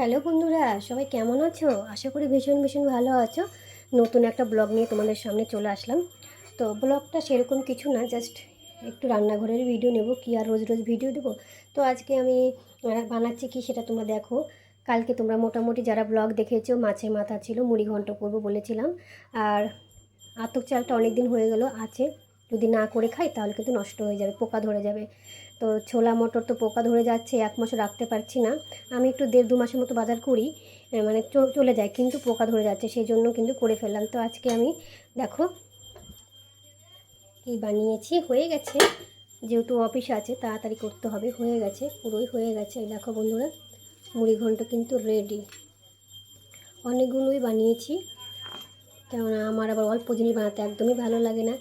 Hello বন্ধুরা, সবাই কেমন আছো? আশা করি ভীষণ ভীষণ ভালো আছো। নতুন একটা ব্লগ নিয়ে তোমাদের সামনে চলে আসলাম। তো ব্লগটা সেরকম কিছু না জাস্ট একটু রান্নাঘরের ভিডিও নেব, কি আর রোজ রোজ ভিডিও দেবো। তো আজকে আমি বানাচ্ছি কি সেটা তোমরা দেখো। কালকে তোমরা মোটামুটি যারা ব্লগ দেখেছ মাছের মাথা ছিল, মুড়ি ঘন্ট করব বলেছিলাম। আর আতক চালটা অনেক দিন হয়ে গেল, আছে। যদি না করে খাই, তাহলে কিন্তু নষ্ট হয়ে যাবে, পোকা ধরে যাবে। তো ছোলা মটর তো পোকা ধরে যাচ্ছে, এক মাসও রাখতে পারছি না। আমি একটু দেড় দু মাসের মতো বাজার করি মানে চলে যায়, কিন্তু পোকা ধরে যাচ্ছে, সেই জন্য কিন্তু করে ফেললাম। তো আজকে আমি, দেখো, কি বানিয়েছি, হয়ে গেছে। যেহেতু অফিস আছে, তাড়াতাড়ি করতে হবে, হয়ে গেছে, পুরোই হয়ে গেছে। দেখো বন্ধুরা, মুড়ি ঘন্ট কিন্তু রেডি অনেকগুলোই বানিয়েছি, কেননা আমার আবার অল্প জিনিস বানাতে একদমই ভালো লাগে না।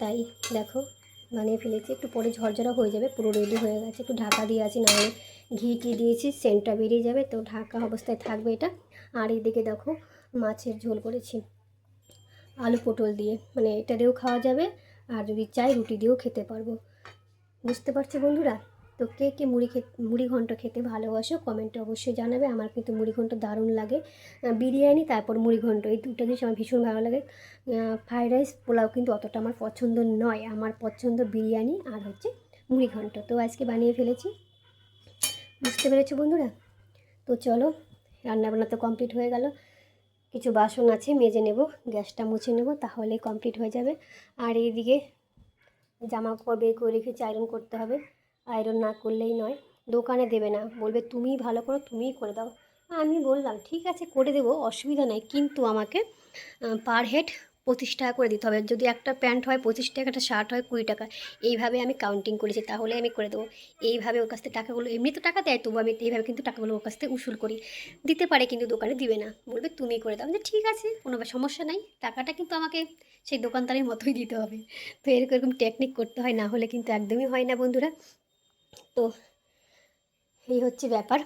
তাই, দেখো বানিয়ে ফেলেছি। একটু পরে ঝরঝরা হয়ে যাবে, পুরো রেডি হয়ে গেছে। একটু ঢাকা দিয়ে আছি, নাহলে ঘি টি দিয়েছি, সেন্টটা বেরিয়ে যাবে। তো ঢাকা অবস্থায় থাকবে এটা। আর এদিকে দেখো, মাছের ঝোল করেছি আলু পটল দিয়ে। মানে এটা দিয়েও খাওয়া যাবে, আর যদি চাই রুটি দিয়েও খেতে পারব। বুঝতে পারছি বন্ধুরা? তো কে কে মুড়ি খেতে মুড়ি ঘন্ট খেতে ভালোবাসো কমেন্টে অবশ্যই জানাবে। আমার কিন্তু মুড়ি ঘন্ট দারুণ লাগে। বিরিয়ানি, তারপর মুড়ি ঘন্ট, এই দুটো জিনিস আমার ভীষণ ভালো লাগে। ফ্রাইড রাইস পোলাও কিন্তু অতটা আমার পছন্দ নয়। আমার পছন্দ বিরিয়ানি আর হচ্ছে মুড়ি ঘন্ট। তো আজকে বানিয়ে ফেলেছি। বুঝতে পেরেছ বন্ধুরা? তো চলো, রান্নাবান্না তো কমপ্লিট হয়ে গেল। কিছু বাসন আছে, মেজে নেব, গ্যাসটা মুছে নেব তাহলে কমপ্লিট হয়ে যাবে। আর এইদিকে জামা কাপড় বের করে রেখেছি আয়রন করতে হবে। আয়রন না করলেই নয়, দোকানে দেবে না। বলবে, তুমিই ভালো করো, তুমিই করে দাও। আমি বললাম, ঠিক আছে, করে দেবো, অসুবিধা নাই। কিন্তু আমাকে পার হেড পঁচিশ টাকা করে দিতে হবে। যদি একটা প্যান্ট হয় পঁচিশ টাকা, একটা শার্ট হয় কুড়ি টাকা। এইভাবে আমি কাউন্টিং করেছি, তাহলে আমি করে দেবো। এইভাবে ওর কাছ থেকে টাকাগুলো, এমনি তো টাকা দেয় তবু আমি এইভাবে কিন্তু টাকাগুলো ওর কাছ থেকে উসুল করি। দিতে পারে কিন্তু দোকানে দিবে না। বলবে, তুমি করে দাও। যে ঠিক আছে, কোনো সমস্যা নাই। টাকাটা কিন্তু আমাকে সেই দোকানদারের মতোই দিতে হবে। তো এরকম এরকম টেকনিক করতে হয়, না হলে কিন্তু একদমই হয় না বন্ধুরা। তো এই হচ্ছে ব্যাপার।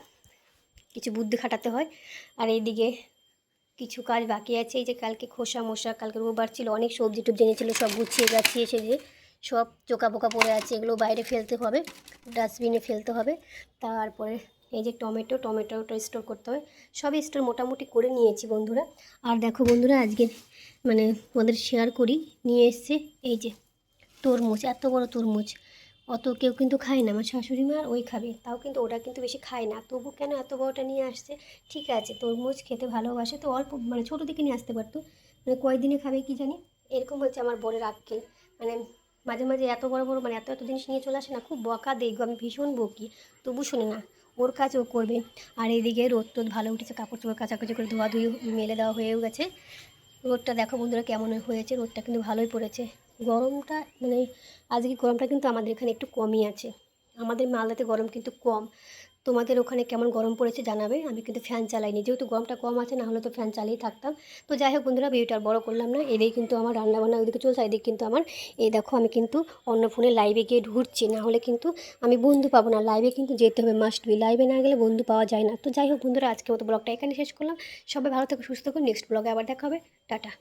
কিছু বুদ্ধি খাটাতে হয়। আর এইদিকে কিছু কাজ বাকি আছে। এই যে কালকে খোসা মোসা, কালকে রোববার ছিল, অনেক সবজি টবজি এনেছিল, সব গুছিয়ে গাছিয়ে এসে যে সব চোকা পোকা পড়ে আছে। এগুলো বাইরে ফেলতে হবে, ডাস্টবিনে ফেলতে হবে। তারপরে এই যে টমেটো, টমেটোটা স্টোর করতে হবে সবই স্টোর মোটামুটি করে নিয়েছি বন্ধুরা। আর দেখো বন্ধুরা, আজকে মানে তোমাদের শেয়ার করি। নিয়ে এসছে এই যে তরমুজ, এত বড় তরমুজ। অত কেউ কিন্তু খায় না। আমার শাশুড়ি মা ওই খাবে। তাও কিন্তু ওটা কিন্তু বেশি খায় না। তবু কেন এত বড়টা নিয়ে আসছে? ঠিক আছে, তরমুজ খেতে ভালোবাসে তো অল্প মানে ছোটো দিকে নিয়ে আসতে পারতো। মানে কয়দিনে খাবে কি জানি? এরকম হচ্ছে আমার বরের আক্কেল। মানে মাঝে মাঝে এত বড় বড় মানে এত এত জিনিস নিয়ে চলে আসে না। খুব বকা দেই আমি ভীষণ বকি। তবু শোনে না, ওর কাজ ও করবে। আর এইদিকে রোদ টোদ ভালো উঠেছে, কাপড় চোপড় কাচাকুচি করে ধোয়া ধুয়ে মেলে দেওয়া হয়েও গেছে। রোদটা দেখো বন্ধুরা কেমন হয়েছে, রোদটা কিন্তু ভালোই পড়েছে। গরমটা মানে আজকে গরমটা কিন্তু আমাদের এখানে একটু কমই আছে। আমাদের মালদাতে গরম কিন্তু কম। তোমাদের ওখানে কেমন গরম পড়েছে জানাবে? আমি কিন্তু ফ্যান চালাইনি। যেহেতু গরমটা কম আছে, না হলে তো ফ্যান চালিয়ে থাকতাম। তো যাই হোক বন্ধুরা ভিডিওটা বড় করলাম না। এদিকে কিন্তু আমার রান্নাবান্না ওইদিকে চলছে এদিকে কিন্তু আমার, এই দেখো আমি কিন্তু অন্য ফোনে লাইভে গিয়ে ঢুকছি। না হলে কিন্তু আমি বন্ধু পাবো না। লাইভে কিন্তু যেতে হবে মাস্ট বি লাইভে না গেলে বন্ধু পাওয়া যায় না। তো যাই হোক বন্ধুরা আজকে মতো ব্লগটা এখানে শেষ করলাম। সবাই ভালো থেকো, সুস্থ থাকো। নেক্সট ব্লগে আবার দেখা হবে। টাটা।